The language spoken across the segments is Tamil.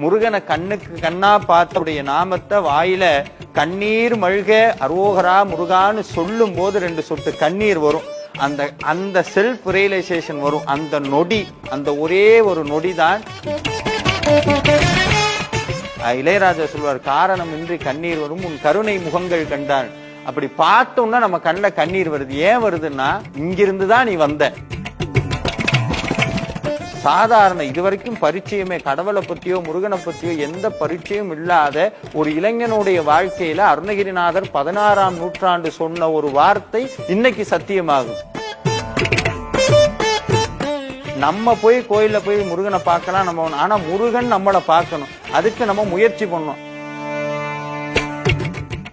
முருகனை கண்ணுக்கு கண்ணா பார்த்தவுடைய நாமத்தை வாயில கண்ணீர் மழ்க அரோகரா முருகான்னு சொல்லும் போது ரெண்டு சொட்டு கண்ணீர் வரும். அந்த அந்த செல்ஃப் ரியலைசேஷன் வரும். அந்த நொடி அந்த ஒரே ஒரு நொடி தான் இளையராஜா சொல்வார் காரணம் இன்றி கண்ணீர் வரும். உன் கருணை முகங்கள் கண்டான். அப்படி பார்த்தோம்னா நம்ம கண்ணில் கண்ணீர் வருது. ஏன் வருதுன்னா இங்கிருந்து தான் நீ வந்த. சாதாரண இதுவரைக்கும் பரிச்சயமே கடவுளை பத்தியோ முருகனை பத்தியோ எந்த பரிச்சயம் இல்லாத ஒரு இளைஞனுடைய வாழ்க்கையில அருணகிரிநாதர் பதினாறாம் நூற்றாண்டு சொன்ன ஒரு வார்த்தை இன்னைக்கு சத்தியமாகும். நம்ம போய் கோயில போய் முருகனை பார்க்கலாம் நம்ம ஆனா முருகன் நம்மளை பார்க்கணும். அதுக்கு நம்ம முயற்சி பண்ணணும்.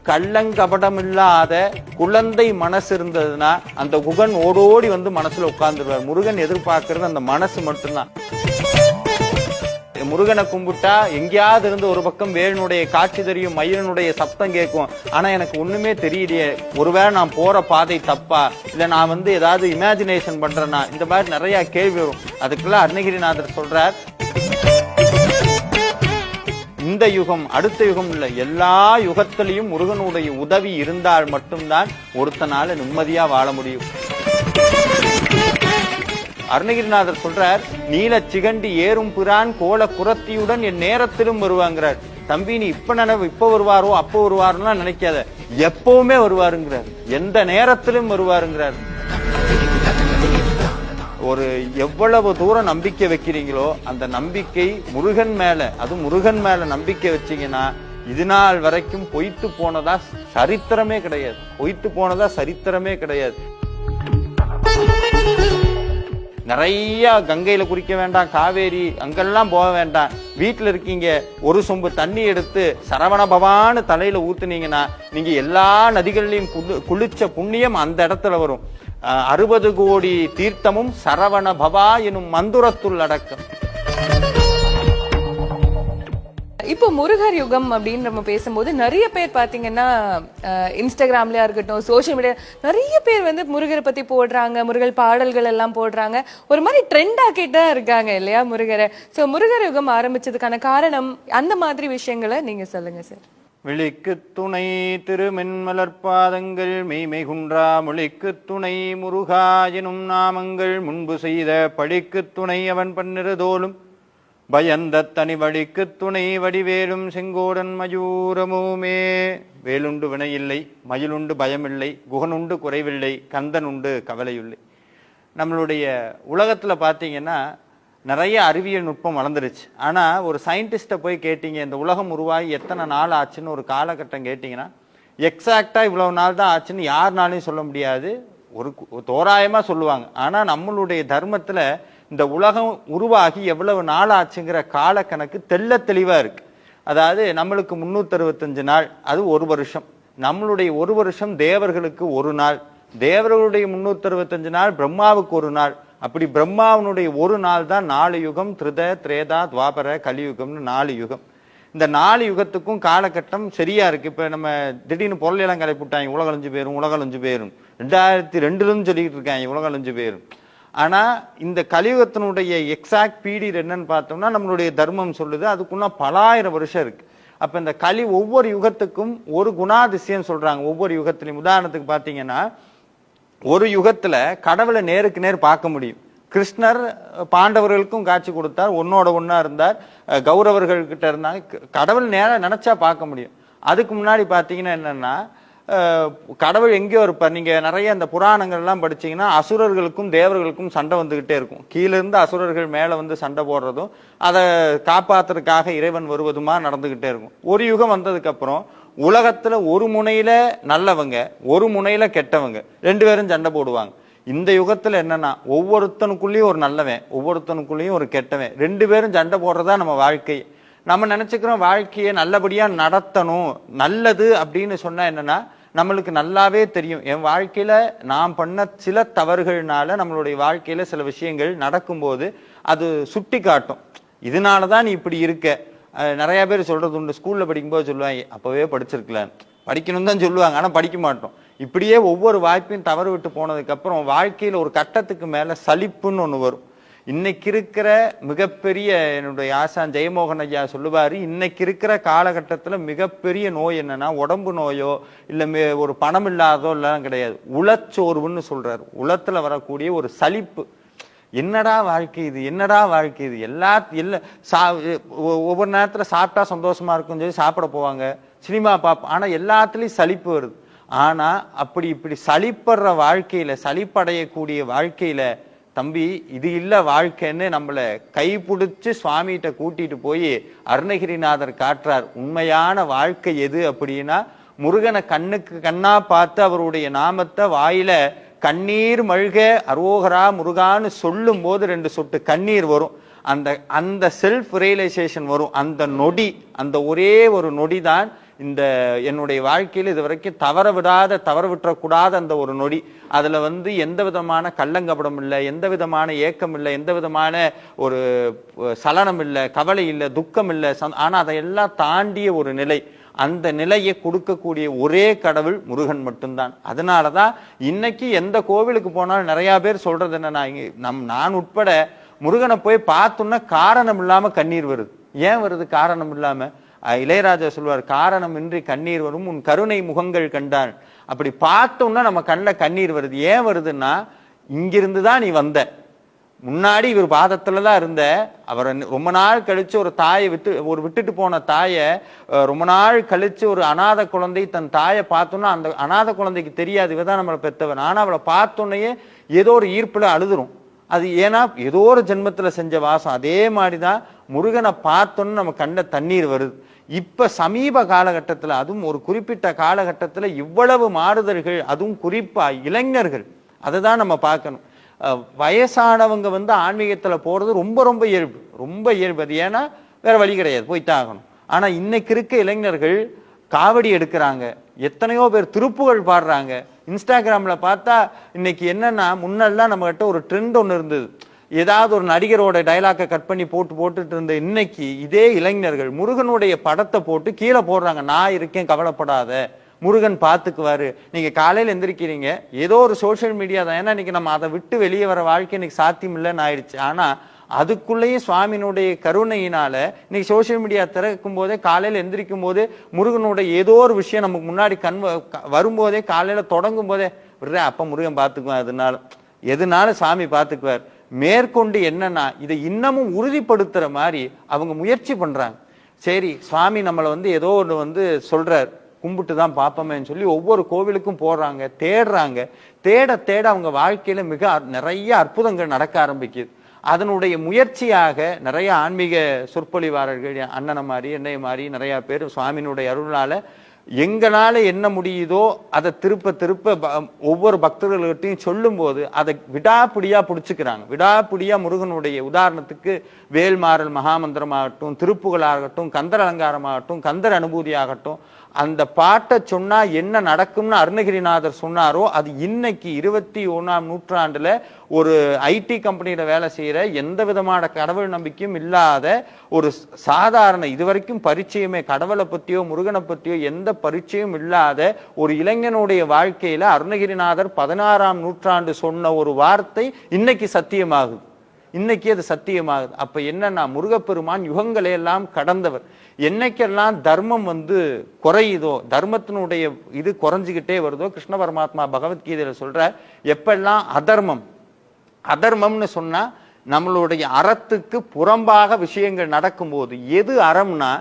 கள்ளங்கபடமில்லாத குழந்தை மனசு இருந்ததுன்னா அந்த குகன் ஓடோடி வந்து மனசுல உட்கார்ந்துருவார். முருகன் எதிர்பார்க்கறது அந்த மனசு மட்டும்தான். முருகனை கும்பிட்டா எங்கேயாவது இருந்து ஒரு பக்கம் வேலனுடைய காட்சி தெரியும் மயிலனுடைய சப்தம் கேட்கும். ஆனா எனக்கு ஒண்ணுமே தெரியலையே. ஒருவேளை நான் போற பாதை தப்பா? இல்ல நான் வந்து ஏதாவது இமேஜினேஷன் பண்றேன்னா இந்த மாதிரி நிறைய கேள்வி வரும். அதுக்கெல்லாம் அருணகிரிநாதர் சொல்றார் இந்த யுகம் அடுத்த யுகம் இல்ல எல்லா யுகத்திலையும் முருகனுடைய உதவி இருந்தால் மட்டும்தான் ஒருத்தனால நிம்மதியா வாழ முடியும். அருணகிரிநாதர் சொல்றார் நீல சிகண்டி ஏறும் பிரான் கோல குரத்தியுடன் என் நேரத்திலும் வருவாங்கிறார். தம்பி நீ இப்ப நினைவு இப்ப வருவாரோ அப்ப வருவாருன்னா நினைக்காத. எப்பவுமே வருவாருங்கிறார். எந்த நேரத்திலும் வருவாருங்கிறார். ஒரு எவ்வளவு தூரம் நம்பிக்கை வைக்கிறீங்களோ அந்த நம்பிக்கை முருகன் மேல அது முருகன் மேல நம்பிக்கை வச்சீங்கன்னா இது நாள் வரைக்கும் பொய்த்து போனதா சரித்திரமே கிடையாது. பொய்த்து போனதா சரித்திரமே கிடையாது. நிறைய கங்கையில குறிக்க வேண்டாம் காவேரி அங்கெல்லாம் போக வேண்டாம். வீட்டுல இருக்கீங்க ஒரு சொம்பு தண்ணி எடுத்து சரவண பவான்னு தலையில ஊத்துனீங்கன்னா நீங்க எல்லா நதிகள்லயும் குளி- குளிச்ச புண்ணியம் அந்த இடத்துல வரும். அறுபது கோடி தீர்த்தமும் சரவண பவா எனும் மந்துரத்துள் அடக்கம். இப்போ முருகர் யுகம் அப்படின்னு நம்ம பேசும்போது நிறைய பேர் பார்த்தீங்கன்னா இன்ஸ்டாகிராம்லயா இருக்கட்டும் சோஷியல் மீடியா நிறைய பேர் வந்து முருகரை பத்தி போடுறாங்க முருகர் பாடல்கள் எல்லாம் போடுறாங்க. ஒரு மாதிரி ட்ரெண்ட் ஆக்கிட்டு தான் இருக்காங்க இல்லையா முருகரை. ஸோ முருகர் யுகம் ஆரம்பிச்சதுக்கான காரணம் அந்த மாதிரி விஷயங்களை நீங்க சொல்லுங்க சார் விழிக்கு துணை திருமென்மலர்பாதங்கள் மெய்மை குன்றா மொழிக்கு துணை முருகா எனும் நாமங்கள் முன்பு செய்த படிக்கு துணை அவன் பன்னிருதோலும் பயந்த தனி வழிக்கு துணை வடிவேலும் செங்கோடன் மயூரமுமே. வேலுண்டு வினையில்லை மயிலுண்டு பயமில்லை குகனுண்டு குறைவில்லை கந்தன் உண்டு கவலையில்லை நம்மளுடைய உலகத்தில் பார்த்தீங்கன்னா நிறைய அறிவியல் நுட்பம் வளர்ந்துருச்சு. ஆனால் ஒரு சயின்டிஸ்ட்டை போய் கேட்டீங்க இந்த உலகம் உருவாகி எத்தனை நாள் ஆச்சுன்னு ஒரு காலகட்டம் கேட்டிங்கன்னா எக்ஸாக்டாக இவ்வளோ நாள் தான் ஆச்சுன்னு யாருனாலையும் சொல்ல முடியாது. ஒரு தோராயமாக சொல்லுவாங்க. ஆனால் நம்மளுடைய தர்மத்தில் இந்த உலகம் உருவாகி எவ்வளவு நாள் ஆச்சுங்கிற காலக்கணக்கு தெல்ல தெளிவாக இருக்குது அதாவது நம்மளுக்கு முந்நூற்றறுபத்தஞ்சு நாள் அது ஒரு வருஷம். நம்மளுடைய ஒரு வருஷம் தேவர்களுக்கு ஒரு நாள். தேவர்களுடைய முந்நூற்றறுபத்தஞ்சு நாள் பிரம்மாவுக்கு ஒரு நாள். அப்படி பிரம்மாவனுடைய ஒரு நாள் தான் நாலு யுகம் திருத திரேதா துவாபர கலியுகம்னு நாலு யுகம். இந்த நாலு யுகத்துக்கும் காலகட்டம் சரியா இருக்கு. இப்ப நம்ம திடீர்னு பொருள் எல்லாம் கிளப்பிவிட்டாங்க உலகம் அழிஞ்சு போயிரும் உலகம் அழிஞ்சு போயிரும். ரெண்டாயிரத்தி ரெண்டுலன்னு சொல்லிட்டு இருக்காங்க உலகம் அழிஞ்சு போயிரும். ஆனா இந்த கலியுகத்தினுடைய எக்ஸாக்ட் பீரியட் என்னன்னு பார்த்தோம்னா நம்மளுடைய தர்மம் சொல்லுது. அதுக்குள்ள பலாயிரம் வருஷம் இருக்கு. அப்ப இந்த கலி ஒவ்வொரு யுகத்துக்கும் ஒரு குணாதிசயம் சொல்றாங்க. ஒவ்வொரு யுகத்திலையும் உதாரணத்துக்கு பாத்தீங்கன்னா ஒரு யுகத்துல கடவுளை நேருக்கு நேர் பார்க்க முடியும். கிருஷ்ணர் பாண்டவர்களுக்கும் காட்சி கொடுத்தார். ஒன்னோட ஒன்னா இருந்தார். கௌரவர்கள் கிட்ட இருந்தாங்க. கடவுள் நேரம் நினைச்சா பார்க்க முடியும். அதுக்கு முன்னாடி பாத்தீங்கன்னா என்னன்னா கடவுள் எங்கேயோ இருப்பார். நீங்க நிறைய அந்த புராணங்கள் எல்லாம் படிச்சீங்கன்னா அசுரர்களுக்கும் தேவர்களுக்கும் சண்டை வந்துகிட்டே இருக்கும். கீழ இருந்து அசுரர்கள் மேல வந்து சண்டை போடுறதும் அதை காப்பாத்துறதுக்காக இறைவன் வருவதுமா நடந்துகிட்டே இருக்கும். ஒரு யுகம் வந்ததுக்கு அப்புறம் உலகத்துல ஒரு முனையில நல்லவங்க ஒரு முனையில கெட்டவங்க ரெண்டு பேரும் சண்டை போடுவாங்க. இந்த யுகத்துல என்னன்னா ஒவ்வொருத்தனுக்குள்ளேயும் ஒரு நல்லவன் ஒவ்வொருத்தனுக்குள்ளேயும் ஒரு கெட்டவன் ரெண்டு பேரும் சண்டை போடுறதா நம்ம வாழ்க்கை. நம்ம நினைச்சுக்கிறோம் வாழ்க்கையை நல்லபடியா நடத்தணும் நல்லது அப்படின்னு சொன்னா என்னன்னா நம்மளுக்கு நல்லாவே தெரியும். என் வாழ்க்கையில நான் பண்ண சில தவறுகள்னால நம்மளுடைய வாழ்க்கையில சில விஷயங்கள் நடக்கும்போது அது சுட்டி காட்டும் இதனாலதான் நீ இப்படி இருக்க. நிறைய பேர் சொல்கிறது உண்டு. ஸ்கூலில் படிக்கும்போது சொல்லுவாங்க அப்போவே படிச்சிருக்கலாம் படிக்கணும் தான் சொல்லுவாங்க ஆனால் படிக்க மாட்டோம். இப்படியே ஒவ்வொரு வாய்ப்பையும் தவறு விட்டு போனதுக்கப்புறம் வாழ்க்கையில் ஒரு கட்டத்துக்கு மேலே சலிப்புன்னு ஒன்று வரும். இன்னைக்கு இருக்கிற மிகப்பெரிய என்னுடைய ஆசான் ஜெயமோகன் ஐயா சொல்லுவார் இன்னைக்கு இருக்கிற காலகட்டத்தில் மிகப்பெரிய நோய் என்னன்னா உடம்பு நோயோ இல்லை மே- ஒரு பணம் இல்லாதோ எல்லாம் கிடையாது. உளச்சோர்வுன்னு சொல்கிறார் உளத்தில் வரக்கூடிய ஒரு சலிப்பு. என்னடா வாழ்க்கை இது? என்னடா வாழ்க்கை இது? எல்லா எல்லா சா ஒ- ஒவ்வொரு நேரத்தில் சாப்பிட்டா சந்தோஷமா இருக்கும் சொல்லி சாப்பிட போவாங்க. சினிமா பார்ப்போம் ஆனால் எல்லாத்துலேயும் சலிப்பு வருது. ஆனால் அப்படி இப்படி சளிப்படுற வாழ்க்கையில் சளிப்படையக்கூடிய வாழ்க்கையில் தம்பி இது இல்லை வாழ்க்கைன்னு நம்மளை கைப்பிடிச்சு சுவாமிகிட்ட கூட்டிட்டு போய் அருணகிரிநாதர் காட்டுறார். உண்மையான வாழ்க்கை எது அப்படின்னா முருகனை கண்ணுக்கு கண்ணா பார்த்து அவருடைய நாமத்தை வாயில கண்ணீர் மழ்க அரோகரா முருகான்னு சொல்லும் போது ரெண்டு சொட்டு கண்ணீர் வரும். அந்த அந்த செல்ஃப் ரியலைசேஷன் வரும். அந்த நொடி அந்த ஒரே ஒரு நொடி தான் இந்த என்னுடைய வாழ்க்கையில் இது வரைக்கும் தவற விடாத தவற விட்டுறக்கூடாத அந்த ஒரு நொடி. அதில் வந்து எந்த விதமான கள்ளங்கபடம் இல்லை எந்த விதமான ஏக்கம் இல்லை எந்த விதமான ஒரு சலனம் இல்லை கவலை இல்லை துக்கம் இல்லை சந்- அதையெல்லாம் தாண்டிய ஒரு நிலை. அந்த நிலையை கொடுக்கக்கூடிய ஒரே கடவுள் முருகன் மட்டும்தான். அதனால தான் இன்னைக்கு எந்த கோவிலுக்கு போனாலும் நிறையா பேர் சொல்றது என்னன்னா நம் நான் உட்பட முருகனை போய் பார்த்தோன்னா காரணம் இல்லாமல் கண்ணீர் வருது. ஏன் வருது காரணம் இல்லாமல் இளையராஜா சொல்வார் காரணம் இன்றி கண்ணீர் வரும் உன் கருணை முகங்கள் கண்டான். அப்படி பார்த்தோம்னா நம்ம கண்ணில் கண்ணீர் வருது. ஏன் வருதுன்னா இங்கிருந்து தான் நீ வந்த. முன்னாடி இவர் பாதத்துல தான் இருந்த. அவரை ரொம்ப நாள் கழிச்சு ஒரு தாயை விட்டு ஒரு விட்டுட்டு போன தாயை ரொம்ப நாள் கழிச்சு ஒரு அனாதை குழந்தை தன் தாயை பார்த்தோன்னா அந்த அனாதை குழந்தைக்கு தெரியாது. இவ தான் நம்மளை பெத்தவன். ஆனால் அவளை பார்த்தோன்னே ஏதோ ஒரு ஈர்ப்பில் அழுதுரும். அது ஏன்னா ஏதோ ஒரு ஜென்மத்தில் செஞ்ச வாசம். அதே மாதிரி தான் முருகனை பார்த்தோன்னு நம்ம கண்ட தண்ணீர் வருது. இப்போ சமீப காலகட்டத்தில் அதுவும் ஒரு குறிப்பிட்ட காலகட்டத்தில் இவ்வளவு மாறுதல்கள் அதுவும் குறிப்பாக இளைஞர்கள். அதை தான் நம்ம பார்க்கணும். வயசானவங்க வந்து ஆன்மீகத்தில் போகிறது ரொம்ப ரொம்ப இயல்பு ரொம்ப இயல்பு. அது ஏன்னா வேறு வழி கிடையாது போய்த்தான் ஆகணும் ஆனால் இன்னைக்கு இருக்க இளைஞர்கள் காவடி எடுக்கிறாங்க எத்தனையோ பேர் திருப்புகள் பாடுறாங்க. இன்ஸ்டாகிராமில் பார்த்தா இன்னைக்கு என்னன்னா முன்னெல்லாம் நம்மகிட்ட ஒரு ட்ரெண்ட் ஒன்று இருந்தது. ஏதாவது ஒரு நடிகரோட டைலாக்கை கட் பண்ணி போட்டு போட்டுட்டு இருந்த இன்னைக்கு இதே இளைஞர்கள் முருகனுடைய படத்தை போட்டு கீழே போடுறாங்க. நான் இருக்கேன் கவலைப்படாத. முருகன் பார்த்துக்குவாரு. நீங்க காலையில எந்திரிக்கிறீங்க. ஏதோ ஒரு சோஷியல் மீடியா தான். ஏன்னா இன்னைக்கு நம்ம அதை விட்டு வெளியே வர வாழ்க்கை இன்னைக்கு சாத்தியம் இல்லைன்னு ஆயிடுச்சு. ஆனா அதுக்குள்ளேயும் சுவாமியினுடைய கருணையினால இன்னைக்கு சோஷியல் மீடியா திறக்கும் போதே காலையில எந்திரிக்கும் போது முருகனுடைய ஏதோ ஒரு விஷயம் நமக்கு முன்னாடி கண் வரும்போதே காலையில தொடங்கும் போதே விடுற அப்ப முருகன் பார்த்துக்குவான் அதனால எதுனால சாமி பார்த்துக்குவார். மேற்கொண்டு என்னன்னா இதை இன்னமும் உறுதிப்படுத்துற மாதிரி அவங்க முயற்சி பண்றாங்க. சரி சுவாமி நம்மளை வந்து ஏதோ ஒன்று வந்து சொல்றார். கும்பிட்டு தான் பார்ப்போமேன்னு சொல்லி ஒவ்வொரு கோவிலுக்கும் போடுறாங்க தேடுறாங்க. தேட தேட அவங்க வாழ்க்கையில மிக நிறைய அற்புதங்கள் நடக்க ஆரம்பிக்குது. அதனுடைய முயற்சியாக நிறைய ஆன்மீக சொற்பொழிவாளர்கள் அண்ணனை மாதிரி என்னைய மாதிரி நிறைய பேர் சுவாமியினுடைய அருளால எங்களால என்ன முடியுதோ அதை திருப்ப திருப்ப ப- ஒவ்வொரு பக்தர்கள்கிட்டையும் சொல்லும்போது அதை விடாப்பிடியாக பிடிச்சிக்கிறாங்க. விடாப்பிடியாக முருகனுடைய உதாரணத்துக்கு வேல்மாறல் மகாமந்திரமாகட்டும் திருப்புகளாகட்டும் கந்தர் அலங்காரமாகட்டும் கந்தர் அனுபூதியாகட்டும் அந்த பாட்டை சொன்னா என்ன நடக்கும்னு அருணகிரிநாதர் சொன்னாரோ அது இன்னைக்கு இருபத்தி ஒன்றாம் நூற்றாண்டுல ஒரு ஐடி கம்பெனியில வேலை செய்யற எந்த விதமான கடவுள் நம்பிக்கையும் இல்லாத ஒரு சாதாரண இதுவரைக்கும் பரிச்சயமே கடவுளை பத்தியோ முருகனை பத்தியோ எந்த பரிச்சயம் இல்லாத ஒரு இளைஞனுடைய வாழ்க்கையில அருணகிரிநாதர் பதினாறாம் நூற்றாண்டு சொன்ன ஒரு வார்த்தை இன்னைக்கு சத்தியமாகுது. இன்னைக்கு அது சத்தியமாகுது. அப்ப என்னன்னா முருகப்பெருமான் யுகங்களை எல்லாம் கடந்தவர். என்னைக்கெல்லாம் தர்மம் வந்து குறையுதோ தர்மத்தினுடைய இது குறைஞ்சுக்கிட்டே வருதோ கிருஷ்ண பரமாத்மா பகவத்கீதையில சொல்ற எப்பெல்லாம் அதர்மம் அதர்மம்னு சொன்னா நம்மளுடைய அறத்துக்கு புறம்பாக விஷயங்கள் நடக்கும்போது எது அறம்னா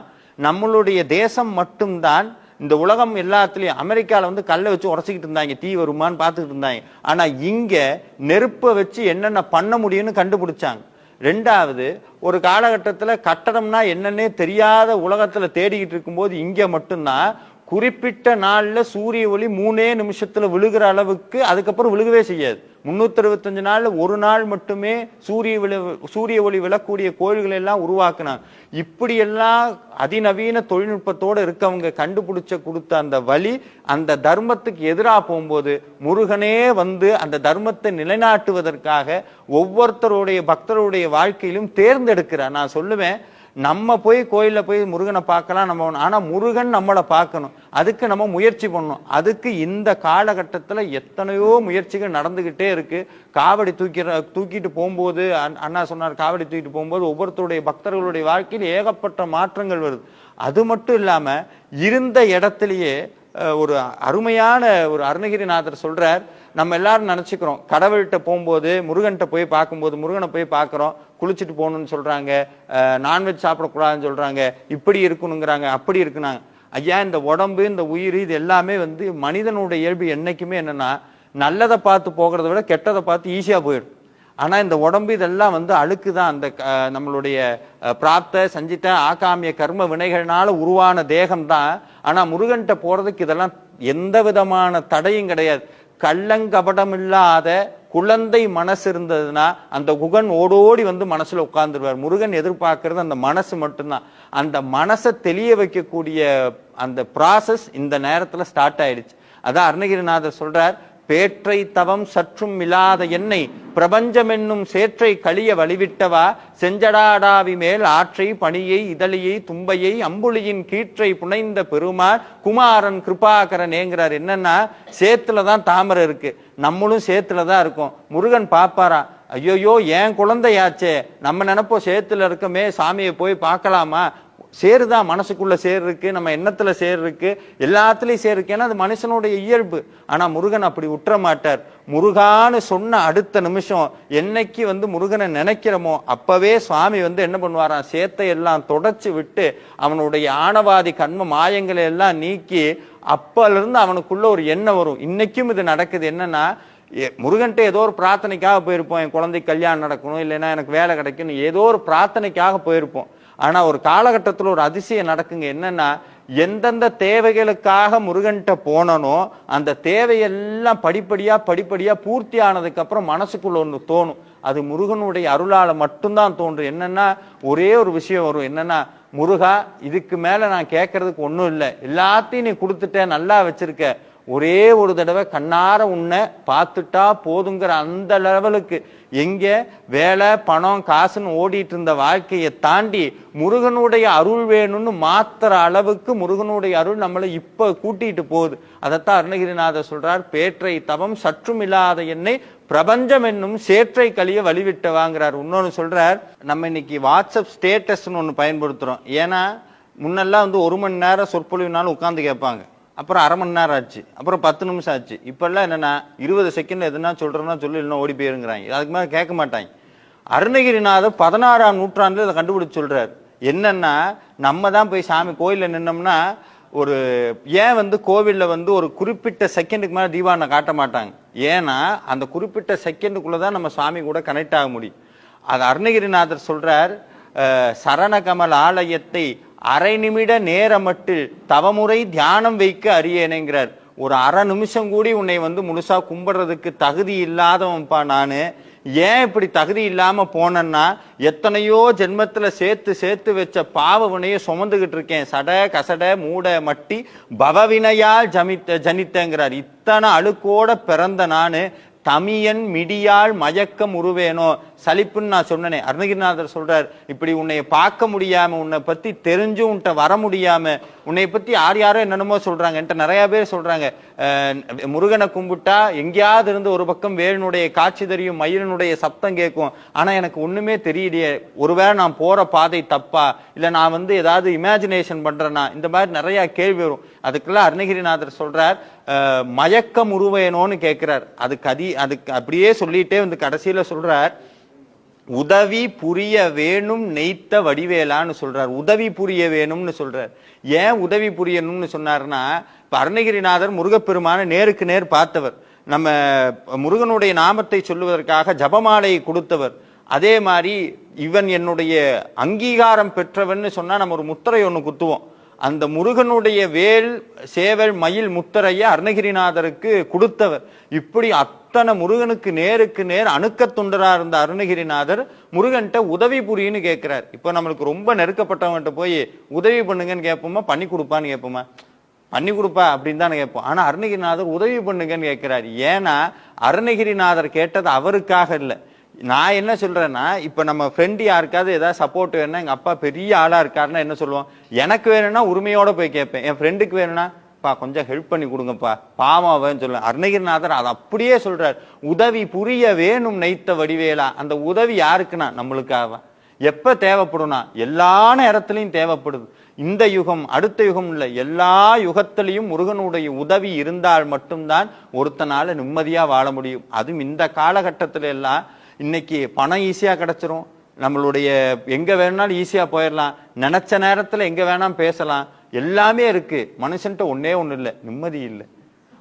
நம்மளுடைய தேசம் மட்டும்தான் இந்த உலகம் எல்லாத்துலேயும் அமெரிக்காவில் வந்து கல்லை வச்சு உடச்சிக்கிட்டு இருந்தாங்க தீ வருமான்னு பார்த்துக்கிட்டு இருந்தாங்க. ஆனால் இங்கே நெருப்பை வச்சு என்னென்ன பண்ண முடியும்னு கண்டுபிடிச்சாங்க. ரெண்டாவது ஒரு காலகட்டத்தில் கட்டணம்னா என்னன்னே தெரியாத உலகத்தில் தேடிக்கிட்டு இருக்கும்போது இங்கே மட்டும்தான் குறிப்பிட்ட நாளில் சூரிய ஒளி மூணே நிமிஷத்தில் விழுகிற அளவுக்கு அதுக்கப்புறம் விழுகவே செய்யாது. முன்னூத்தி அறுபத்தஞ்சு நாள்ல ஒரு நாள் மட்டுமே சூரிய விழ சூரிய ஒளி விழக்கூடிய கோயில்களை எல்லாம் உருவாக்குனாங்க. இப்படியெல்லாம் அதிநவீன தொழில்நுட்பத்தோடு இருக்கவங்க கண்டுபிடிச்ச கொடுத்த அந்த வழி அந்த தர்மத்துக்கு எதிராக போகும்போது முருகனே வந்து அந்த தர்மத்தை நிலைநாட்டுவதற்காக ஒவ்வொருத்தருடைய பக்தருடைய வாழ்க்கையிலும் தேர்ந்தெடுக்கிறார். நான் சொல்லுவேன் நம்ம போய் கோயிலில் போய் முருகனை பார்க்கலாம் நம்ம ஆனால் முருகன் நம்மளை பார்க்கணும். அதுக்கு நம்ம முயற்சி பண்ணணும். அதுக்கு இந்த காலகட்டத்தில் எத்தனையோ முயற்சிகள் நடந்துக்கிட்டே இருக்கு. காவடி தூக்கிற தூக்கிட்டு போகும்போது அண்ணா சொன்னார் காவடி தூக்கிட்டு போகும்போது ஒவ்வொருத்தருடைய பக்தர்களுடைய வாழ்க்கையில் ஏகப்பட்ட மாற்றங்கள் வருது. அது மட்டும் இல்லாமல் இருந்த இடத்துலையே ஒரு அருமையான ஒரு அருணகிரிநாதர் சொல்றார் நம்ம எல்லாரும் நினச்சிக்கிறோம். கடவுள்கிட்ட போகும்போது முருகன்கிட்ட போய் பார்க்கும்போது முருகனை போய் பார்க்குறோம். குளிச்சுட்டு போகணும்னு சொல்கிறாங்க நான்வெஜ் சாப்பிடக்கூடாதுன்னு சொல்கிறாங்க இப்படி இருக்கணுங்கிறாங்க அப்படி இருக்குனாங்க. ஐயா இந்த உடம்பு இந்த உயிர் இது எல்லாமே வந்து மனிதனுடைய இயல்பு என்றைக்குமே என்னன்னா நல்லதை பார்த்து போகிறத விட கெட்டதை பார்த்து ஈஸியாக போயிடும். ஆனால் இந்த உடம்பு இதெல்லாம் வந்து அழுக்கு தான் அந்த நம்மளுடைய பிராப்த சஞ்சித்த ஆகாமிய கர்ம வினைகள்னால உருவான தேகம் தான் ஆனால் முருகன்கிட்ட போகிறதுக்கு இதெல்லாம் எந்த விதமான தடையும் கிடையாது. கள்ளங்கபடமில்லாத குழந்தை மனசு இருந்ததுன்னா அந்த குகன் ஓடோடி வந்து மனசுல உட்கார்ந்துருவார். முருகன் எதிர்பார்க்கறது அந்த மனசு மட்டும்தான். அந்த மனசை தெளிய வைக்கக்கூடிய அந்த ப்ராசஸ் இந்த நேரத்துல ஸ்டார்ட் ஆயிடுச்சு. அதான் அருணகிரிநாதர் சொல்றார் பேற்றை தவம் சற்றும் இல்லாத என்னை பிரபஞ்சம் என்னும் சேற்றை கழிய வழிவிட்டவா? செஞ்சடாடாவி மேல் ஆற்றை பணியை இதழியை தும்பையை அம்புலியின் கீற்றை புனைந்த பெருமாள் குமாரன் கிருபாகரனேங்கிறார் என்னன்னா சேத்துல தான் தாமரை இருக்கு. நம்மளும் சேத்துல தான் இருக்கோம். முருகன் பாப்பாரா? ஐயோயோ என் குழந்தையாச்சே? நம்ம நினைப்போம் சேத்துல இருக்கமே சாமியை போய் பார்க்கலாமா? சேருதான் மனசுக்குள்ள சேர் இருக்கு நம்ம எண்ணத்துல சேர் இருக்கு எல்லாத்துலயும் சேர் இருக்கு ஏன்னா அது மனுஷனுடைய இயல்பு. ஆனா முருகன் அப்படி உற்ற மாட்டார் முருகான்னு சொன்ன அடுத்த நிமிஷம் என்னைக்கு வந்து முருகனை நினைக்கிறோமோ அப்பவே சுவாமி வந்து என்ன பண்ணுவாராம்? சேத்தை எல்லாம் தொடச்சு விட்டு அவனுடைய ஆணவாதி கண்ம மாயங்களை எல்லாம் நீக்கி அப்பல இருந்து அவனுக்குள்ள ஒரு எண்ணம் வரும். இன்னைக்கும் இது நடக்குது. என்னன்னா முருகன்ட்டு முருகன்ட்ட ஏதோ ஒரு பிரார்த்தனைக்காக போயிருப்போம். என் குழந்தைக்கு கல்யாணம் நடக்கணும் இல்லைன்னா எனக்கு வேலை கிடைக்கணும். ஏதோ ஒரு பிரார்த்தனைக்காக போயிருப்போம். ஆனா ஒரு காலகட்டத்தில் ஒரு அதிசயம் நடக்குங்க. என்னன்னா எந்தெந்த தேவைகளுக்காக முருகன்கிட்ட போனனோ அந்த தேவையெல்லாம் படிப்படியா படிப்படியா பூர்த்தி ஆனதுக்கு அப்புறம் மனசுக்குள்ள ஒண்ணு தோணும். அது முருகனுடைய அருளால மட்டும்தான் தோன்றும். என்னன்னா ஒரே ஒரு விஷயம் வரும். என்னன்னா முருகா இதுக்கு மேல நான் கேட்கறதுக்கு ஒன்றும் இல்லை. எல்லாத்தையும் நீ கொடுத்துட்ட நல்லா வச்சிருக்க. ஒரே ஒரு தடவை கண்ணார உன்னை பார்த்துட்டா போதுங்கிற அந்த லெவலுக்கு. எங்கே வேலை பணம் காசுன்னு ஓடிட்டு இருந்த வாழ்க்கையை தாண்டி முருகனுடைய அருள் வேணும்னு மாத்துற அளவுக்கு முருகனுடைய அருள் நம்மளை இப்போ கூட்டிட்டு போகுது. அதைத்தான் அருணகிரிநாதர் சொல்றார் பேற்றை தவம் சற்றும் இல்லாத என்னை பிரபஞ்சம் என்னும் சேற்றை கழிய வழிவிட்ட வாங்குறார். இன்னொன்று சொல்றார் நம்ம இன்னைக்கு வாட்ஸ்அப் ஸ்டேட்டஸ்னு ஒன்று பயன்படுத்துகிறோம் ஏன்னா முன்னெல்லாம் வந்து ஒரு மணி நேரம் சொற்பொழிவுனாலும் உட்காந்து கேட்பாங்க. அப்புறம் அரை மணி நேரம் ஆச்சு. அப்புறம் பத்து நிமிஷம் ஆச்சு. இப்பெல்லாம் என்னென்னா இருபது செகண்ட் எதுனா சொல்கிறோன்னா சொல்லி இல்லைன்னா ஓடி போயிருங்கிறாங்க. அதுக்கு மேலே கேட்க மாட்டாங்க. அருணகிரிநாதர் பதினாறாம் நூற்றாண்டில் இதை கண்டுபிடிச்சு சொல்கிறார் என்னென்னா நம்ம தான் போய் சாமி கோயிலில் நின்னோம்னா ஒரு ஏன் வந்து கோவிலில் வந்து ஒரு குறிப்பிட்ட செகண்டுக்கு மேலே தீபாவனை காட்ட மாட்டாங்க? ஏன்னா அந்த குறிப்பிட்ட செகண்டுக்குள்ளே தான் நம்ம சாமி கூட கனெக்ட் ஆக முடியும். அது அருணகிரிநாதர் சொல்கிறார் சரணகமல் ஆலயத்தை அரை நிமிட நேரமட்டில் தவமுறை தியானம் வைக்க அறியேனேங்கிறார். ஒரு அரை நிமிஷம் கூடி உன்னை வந்து முழுசா கும்பிடுறதுக்கு தகுதி இல்லாதவன்ப்பா நான். ஏன் இப்படி தகுதி இல்லாமல் போனேன்னா எத்தனையோ ஜென்மத்தில் சேர்த்து சேர்த்து வச்ச பாவ வினையை சுமந்துக்கிட்டு இருக்கேன். சட கசட மூட மட்டி பவவினையால் ஜமித்த ஜனித்தங்கிறார். இத்தனை அழுக்கோட பிறந்த நான் தமியன் மிடியால் மயக்கம் உருவேனோ. சலிப்புன்னு நான் சொன்னனே. அருணகிரிநாதர் சொல்றார் இப்படி உன்னை பார்க்க முடியாம உன்னை பத்தி தெரிஞ்சும் உன்கிட்ட வர முடியாம உன்னை பத்தி யார் யாரோ என்னென்னமோ சொல்றாங்க. என்கிட்ட நிறைய பேர் சொல்றாங்க. முருகனை கும்பிட்டா எங்கேயாவது இருந்து ஒரு பக்கம் வேலனுடைய காட்சி தெரியும் மயிலனுடைய சப்தம் கேட்கும். ஆனா எனக்கு ஒண்ணுமே தெரியலையே ஒருவேளை நான் போற பாதை தப்பா? இல்ல நான் வந்து ஏதாவது இமேஜினேஷன் பண்றேனா? இந்த மாதிரி நிறைய கேள்வி வரும். அதுக்கெல்லாம் அருணகிரிநாதர் சொல்றார் மயக்கம் உருவேனோன்னு கேட்கிறார். அதுக்கு அதி அதுக்கு அப்படியே சொல்லிட்டே வந்து கடைசியில சொல்றார் உதவி புரிய வேணும் நெய்த்த வடிவேலான்னு சொல்றார். உதவி புரிய வேணும்னு சொல்றார். ஏன் உதவி புரியணும்னு சொன்னார்னா இப்ப அருணகிரிநாதர் முருகப்பெருமான நேருக்கு நேர் பார்த்தவர். நம்ம முருகனுடைய நாமத்தை சொல்லுவதற்காக ஜபமாலையை கொடுத்தவர். அதே மாதிரி இவன் என்னுடைய அங்கீகாரம் பெற்றவன்னு சொன்னா நம்ம ஒரு முத்திரை ஒன்று குத்துவோம். அந்த முருகனுடைய வேல் சேவல் மயில் முத்தரைய அருணகிரிநாதருக்கு கொடுத்தவர். இப்படி அத்தனை முருகனுக்கு நேருக்கு நேர் அணுக்க துண்டரா இருந்த அருணகிரிநாதர் முருகன்ட்ட உதவி புரியுன்னு கேட்கிறார். இப்போ நம்மளுக்கு ரொம்ப நெருக்கப்பட்டவங்ககிட்ட போய் உதவி பண்ணுங்கன்னு கேட்போமா? பண்ணி கொடுப்பான்னு கேட்போமா? பண்ணி கொடுப்பா அப்படின்னு தானே கேட்போம். ஆனா அருணகிரிநாதர் உதவி பண்ணுங்கன்னு கேட்கிறார். ஏன்னா அருணகிரிநாதர் கேட்டது அவருக்காக இல்லை. நான் என்ன சொல்றேன்னா இப்ப நம்ம ஃப்ரெண்டு யாருக்காவது ஏதாவது சப்போர்ட் வேணும்னா எங்க அப்பா பெரிய ஆளா இருக்காருன்னா என்ன சொல்லுவோம்? எனக்கு வேணும்னா உரிமையோட போய் கேட்பேன். என் ஃப்ரெண்டுக்கு வேணும்னா பா கொஞ்சம் ஹெல்ப் பண்ணி கொடுங்கப்பா. பாவம் அவன் சொல்ல அருணகிரிநாதர் அதை அப்படியே சொல்றார். உதவி புரிய வேணும் நெய்த்த வடிவேலா. அந்த உதவி யாருக்குன்னா நம்மளுக்காக. எப்ப தேவைப்படும்னா எல்லா நேரத்திலையும் தேவைப்படுது. இந்த யுகம் அடுத்த யுகம் இல்லை. எல்லா யுகத்திலையும் முருகனுடைய உதவி இருந்தால் மட்டும்தான் ஒருத்தனால நிம்மதியா வாழ முடியும். அதுவும் இந்த காலகட்டத்தில எல்லாம் இன்னைக்கு பணம் ஈஸியாக கிடைச்சிரும். நம்மளுடைய எங்கே வேணாலும் ஈஸியாக போயிடலாம் நினச்ச நேரத்தில் எங்கே வேணாம் பேசலாம். எல்லாமே இருக்குது மனுஷன்ட்ட ஒன்றே ஒன்றும் இல்லை. நிம்மதி இல்லை.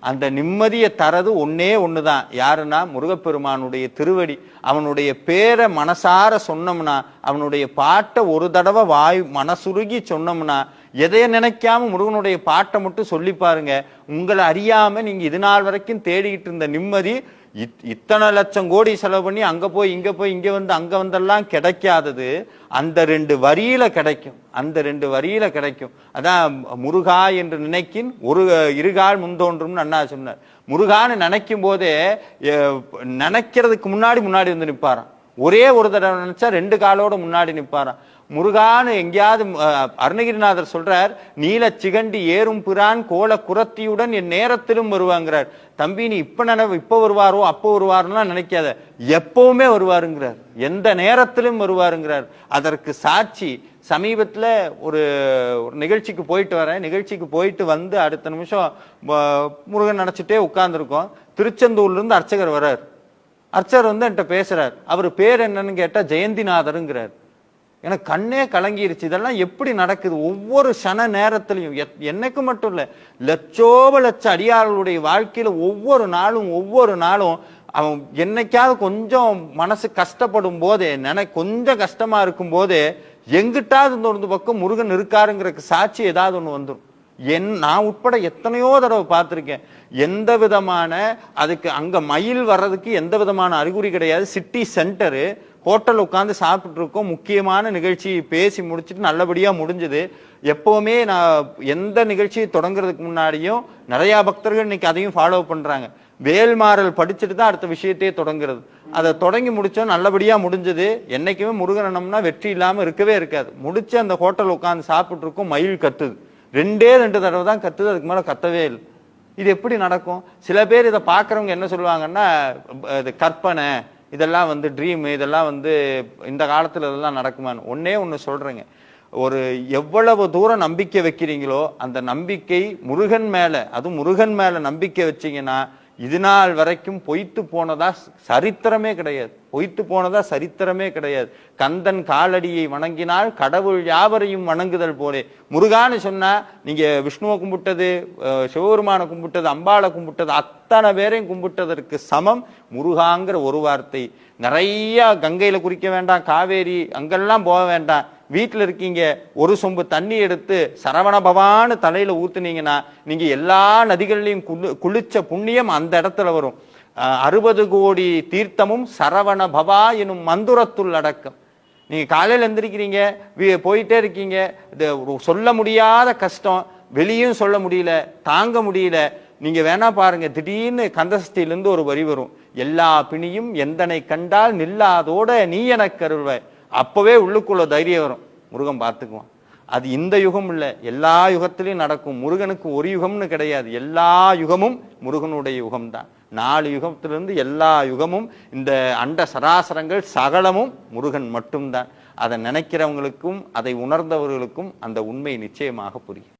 அந்த நிம்மதியை தரது ஒன்னே தான் யாருன்னா முருகப்பெருமானுடைய திருவடி. அவனுடைய பேரை மனசார சொன்னோம்னா அவனுடைய பாட்டை ஒரு தடவை வாய் மனசுருகி சொன்னோம்னா எதையை நினைக்காம முருகனுடைய பாட்டை மட்டும் சொல்லி பாருங்க. உங்களை அறியாம நீங்க இது நாள் வரைக்கும் தேடிக்கிட்டு இருந்த நிம்மதி இத்தனை லட்சம் கோடி செலவு பண்ணி அங்க போய் இங்க போய் இங்க வந்து அங்க வந்தெல்லாம் கிடைக்காதது அந்த ரெண்டு வரியில கிடைக்கும். அந்த ரெண்டு வரியில கிடைக்கும். அதான் முருகா என்று நினைக்கின் ஒரு இருகால் முந்தோன்றும்னு அண்ணா சொன்னார். முருகான்னு நினைக்கும் போதே நினைக்கிறதுக்கு முன்னாடி முன்னாடி வந்து நிற்பாராம். ஒரே ஒரு தடவை நினைச்சா ரெண்டு காலோட முன்னாடி நிற்பாராம். முருகான்னு எங்கேயாவது அருணகிரிநாதர் சொல்றார் நீல சிகண்டி ஏறும் பிரான் கோல குரத்தியுடன் என் நேரத்திலும் வருவாங்கிறார். தம்பி நீ இப்ப நினைவு இப்ப வருவாரோ அப்போ வருவாருலாம் நினைக்காத. எப்பவுமே வருவாருங்கிறார். எந்த நேரத்திலும் வருவாருங்கிறார். அதற்கு சாட்சி சமீபத்தில் ஒரு ஒரு நிகழ்ச்சிக்கு போயிட்டு வரேன். நிகழ்ச்சிக்கு போயிட்டு வந்து அடுத்த நிமிஷம் முருகன் நினச்சிட்டே உட்கார்ந்துருக்கோம். திருச்செந்தூர்லேருந்து அர்ச்சகர் வர்றார். அர்ச்சகர் வந்து என்கிட்ட பேசுகிறார் அவர் பேர் என்னன்னு கேட்டால் ஜெயந்திநாதருங்கிறார். எனக்கு கண்ணே கலங்கிருச்சு. இதெல்லாம் எப்படி நடக்குது? ஒவ்வொரு சன நேரத்திலையும். எத்- என்னைக்கு மட்டும் இல்லை லட்சோப லட்ச அடியார்களுடைய வாழ்க்கையில ஒவ்வொரு நாளும் ஒவ்வொரு நாளும் அவன் என்னைக்காவது கொஞ்சம் மனசு கஷ்டப்படும் போதே நினை கொஞ்சம் கஷ்டமா இருக்கும் போதே எங்கிட்டாவது இந்த பக்கம் முருகன் இருக்காருங்கிற சாட்சி ஏதாவது ஒன்று வந்துடும் என் நான் உட்பட எத்தனையோ தடவை பார்த்துருக்கேன். எந்த விதமான அதுக்கு அங்கே மயில் வர்றதுக்கு எந்த விதமான அறிகுறி கிடையாது. சிட்டி சென்டரு ஹோட்டல் உட்காந்து சாப்பிட்ருக்கோம் முக்கியமான நிகழ்ச்சி பேசி முடிச்சிட்டு நல்லபடியாக முடிஞ்சுது. எப்போவுமே நான் எந்த நிகழ்ச்சியை தொடங்குறதுக்கு முன்னாடியும் நிறையா பக்தர்கள் இன்னைக்கு அதையும் ஃபாலோ பண்ணுறாங்க வேல்மாறல் படிச்சுட்டு தான் அடுத்த விஷயத்தையே தொடங்குறது. அதை தொடங்கி முடித்தோம் நல்லபடியாக முடிஞ்சது. என்றைக்குமே முருகனம்னா வெற்றி இல்லாமல் இருக்கவே இருக்காது. முடிச்சு அந்த ஹோட்டல் உட்காந்து சாப்பிட்ருக்கோம் மயில் கத்துது. ரெண்டே ரெண்டு தடவை தான் கத்துது அதுக்கு மேல கத்தவே இல்லை. இது எப்படி நடக்கும்? சில பேர் இதை பார்க்குறவங்க என்ன சொல்லுவாங்கன்னா இது கற்பனை இதெல்லாம் வந்து ட்ரீம் இதெல்லாம் வந்து இந்த காலத்துல இதெல்லாம் நடக்குமான்னு. ஒன்னே ஒண்ணு சொல்றேங்க. ஒரு எவ்வளவு தூரம் நம்பிக்கை வைக்கிறீங்களோ அந்த நம்பிக்கை முருகன் மேல அதுவும் முருகன் மேல நம்பிக்கை வச்சீங்கன்னா இது நாள் வரைக்கும் பொய்த்து போனதா சரித்திரமே கிடையாது. பொய்த்து போனதா சரித்திரமே கிடையாது. கந்தன் காலடியை வணங்கினால் கடவுள் யாவரையும் வணங்குதல் போலே. முருகான்னு சொன்னா நீங்க விஷ்ணுவை கும்பிட்டது சிவபெருமானை கும்பிட்டது அம்பாளை கும்பிட்டது அத்தனை பேரையும் கும்பிட்டதற்கு சமம். முருகாங்கிற ஒரு வார்த்தை. நிறைய கங்கையில குறிக்க வேண்டாம் காவேரி அங்கெல்லாம் போக வேண்டாம். வீட்டில் இருக்கீங்க ஒரு சொம்பு தண்ணி எடுத்து சரவண பவான்னு தலையில ஊத்துனீங்கன்னா நீங்க எல்லா நதிகள்லையும் குளி குளிச்ச புண்ணியம் அந்த இடத்துல வரும். அறுபது கோடி தீர்த்தமும் சரவண பவா எனும் மந்துரத்துள் அடக்கம். நீங்கள் காலையில் எந்திரிக்கிறீங்க போயிட்டே இருக்கீங்க. இது சொல்ல முடியாத கஷ்டம். வெளியும் சொல்ல முடியல தாங்க முடியல. நீங்கள் வேணா பாருங்க திடீர்னு கந்தசஷ்டியிலேருந்து ஒரு வரி வரும். எல்லா பிணியும் எந்தனை கண்டால் நில்லாதோட நீ எனக்கு கருவ அப்போவே உள்ளுக்குள்ள தைரியம் வரும். முருகன் பார்த்துக்குவான். அது இந்த யுகம் இல்லை. எல்லா யுகத்திலையும் நடக்கும். முருகனுக்கு ஒரு யுகம்னு கிடையாது. எல்லா யுகமும் முருகனுடைய யுகம்தான். நாலு யுகத்திலிருந்து எல்லா யுகமும் இந்த அண்ட சராசரங்கள் சகலமும் முருகன் மட்டும்தான். அதை நினைக்கிறவங்களுக்கும் அதை உணர்ந்தவர்களுக்கும் அந்த உண்மை நிச்சயமாக புரியும்.